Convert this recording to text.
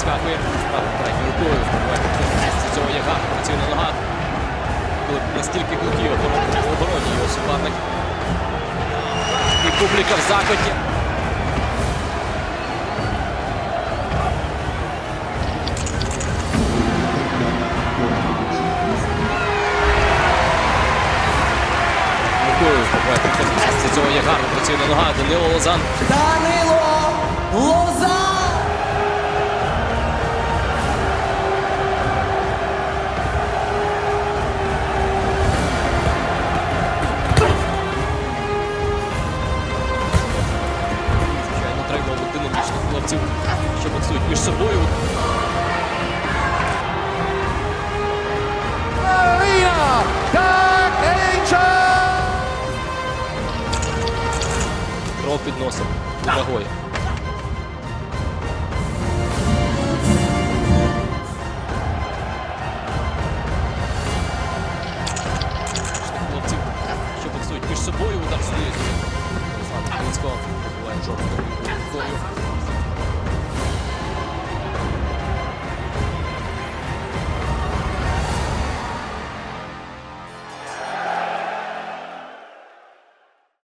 підскакує. Передньою рукою цього Яган працює на ногах. Коли настільки глухі в обороні його суперник. І публіка в захваті. Рукою вбиває підтримку. Цього Ягару працює на ногах. Данило Лозан. Данило! Хлопців, що боксують між собою. Кров під носом. Вагою. Хлопців, що боксують між собою, удар стоїть. Руслан Калинського побуває жорсткою рукою.